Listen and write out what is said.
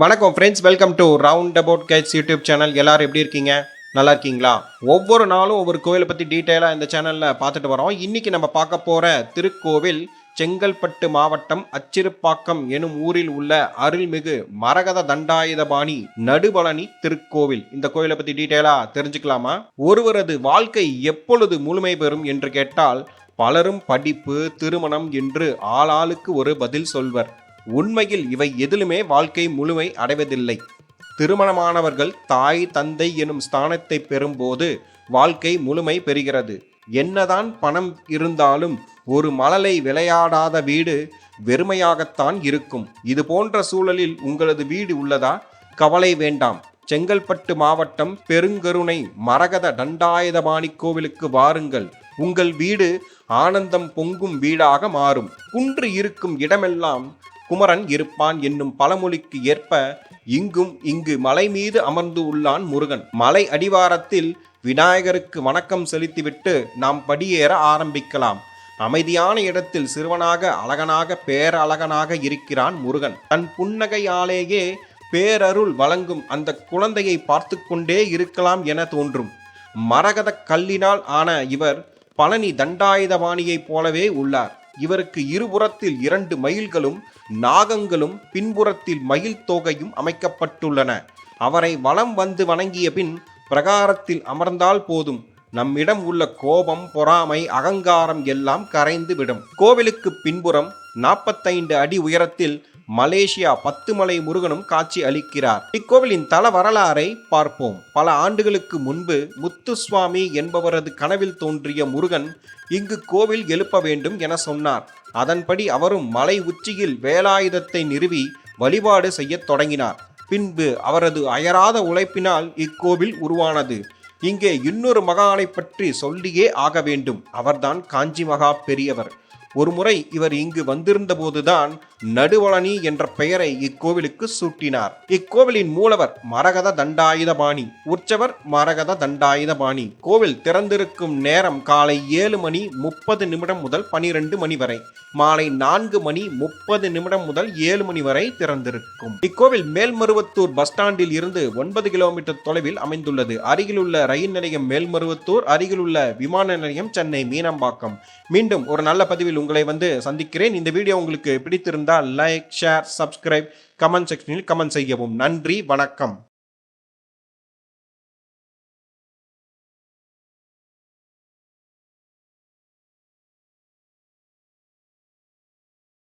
வணக்கம் friends welcome to Round About Guides YouTube channel எல்லாரும் எப்படி இருக்கீங்க? நல்லா இருக்கீங்களா? ஒவ்வொரு நாளும் ஒவ்வொரு கோவிலை பற்றி டீட்டெயிலாக இந்த சேனலில் பார்த்துட்டு வரோம். இன்றைக்கி நம்ம பார்க்க போகிற திருக்கோவில் செங்கல்பட்டு மாவட்டம் அச்சிறுப்பாக்கம் எனும் ஊரில் உள்ள அருள்மிகு மரகத தண்டாயுதபாணி நடுபழனி திருக்கோவில். இந்த கோவிலை பற்றி டீட்டெயிலாக தெரிஞ்சுக்கலாமா? ஒருவரது வாழ்க்கை எப்பொழுது முழுமை பெறும் என்று கேட்டால் பலரும் படிப்பு திருமணம் என்று ஆளாளுக்கு ஒரு பதில் சொல்வர். உண்மையில் இவை எதிலுமே வாழ்க்கை முழுமை அடைவதில்லை. திருமணமானவர்கள் தாய் தந்தை எனும் ஸ்தானத்தை பெறும்போது வாழ்க்கை முழுமை பெறுகிறது. என்னதான் பணம் இருந்தாலும் ஒரு மழலை விளையாடாத வீடு வெறுமையாகத்தான் இருக்கும். இது போன்ற சூழலில் உங்களது வீடு உள்ளதா? கவலை வேண்டாம். செங்கல்பட்டு மாவட்டம் பெருங்கருணை மரகத தண்டாயுதபாணி கோவிலுக்கு வாருங்கள். உங்கள் வீடு ஆனந்தம் பொங்கும் வீடாக மாறும். குன்று இருக்கும் இடமெல்லாம் குமரன் இருப்பான் என்னும் பழமொழிக்கு ஏற்ப இங்கும் இங்கு மலை மீது அமர்ந்து உள்ளான் முருகன். மலை அடிவாரத்தில் விநாயகருக்கு வணக்கம் செலுத்திவிட்டு நாம் படியேற ஆரம்பிக்கலாம். அமைதியான இடத்தில் சிறுவனாக அழகனாக பேரழகனாக இருக்கிறான் முருகன். தன் புன்னகையாலேயே பேரருள் வழங்கும் அந்த குழந்தையை பார்த்து கொண்டே இருக்கலாம் என தோன்றும். மரகத கல்லினால் ஆன இவர் பழனி தண்டாயுதபாணியைப் போலவே உள்ளார். இவருக்கு இருபுறத்தில் இரண்டு மயில்களும் நாகங்களும் பின்புறத்தில் மயில் தோகையும் அமைக்கப்பட்டுள்ளன. அவரை வலம் வந்து வணங்கிய பின் பிரகாரத்தில் அமர்ந்தால் போதும். நம்மிடம் உள்ள கோபம் பொறாமை அகங்காரம் எல்லாம் கரைந்து விடும். கோவிலுக்கு பின்புறம் நாற்பத்தைந்து அடி உயரத்தில் மலேசியா பத்துமலை முருகனும் காட்சி அளிக்கிறார். இக்கோவிலின் தல வரலாறை பார்ப்போம். பல ஆண்டுகளுக்கு முன்பு முத்துசுவாமி என்பவரது கனவில் தோன்றிய முருகன் இங்கு கோவில் எழுப்ப வேண்டும் என சொன்னார். அதன்படி அவரும் மலை உச்சியில் வேலாயுதத்தை நிறுவி வழிபாடு செய்யத் தொடங்கினார். பின்பு அவரது அயராத உழைப்பினால் இக்கோவில் உருவானது. இங்கே இன்னொரு மகானை பற்றி சொல்லியே ஆக வேண்டும். அவர்தான் காஞ்சி மகா பெரியவர். ஒருமுறை இவர் இங்கு வந்திருந்தபோதுதான் நடுவளனி என்ற பெயரை இக்கோவிலுக்கு சூட்டினார். இக்கோவிலின் மூலவர் மரகத தண்டாயுதபாணி உற்சவர் மரகத தண்டாயுதபாணி. கோவில் திறந்திருக்கும் நேரம் காலை ஏழு மணி முப்பது நிமிடம் முதல் பனிரெண்டு மணி வரை மாலை நான்கு மணி முப்பது நிமிடம் முதல் ஏழு மணி வரை திறந்திருக்கும். இக்கோவில் மேல்மருவத்தூர் பஸ் ஸ்டாண்டில் இருந்து ஒன்பது கிலோமீட்டர் தொலைவில் அமைந்துள்ளது. அருகிலுள்ள ரயில் நிலையம் மேல்மருவத்தூர் அருகிலுள்ள விமான நிலையம் சென்னை மீனம்பாக்கம். மீண்டும் ஒரு நல்ல பதிவில் உங்களை வந்து சந்திக்கிறேன். இந்த வீடியோ உங்களுக்கு இருந்தால் லைக் ஷேர் சப்ஸ்கிரைப் கமெண்ட் செக்ஷனில் கமெண்ட் செய்யவும். நன்றி வணக்கம்.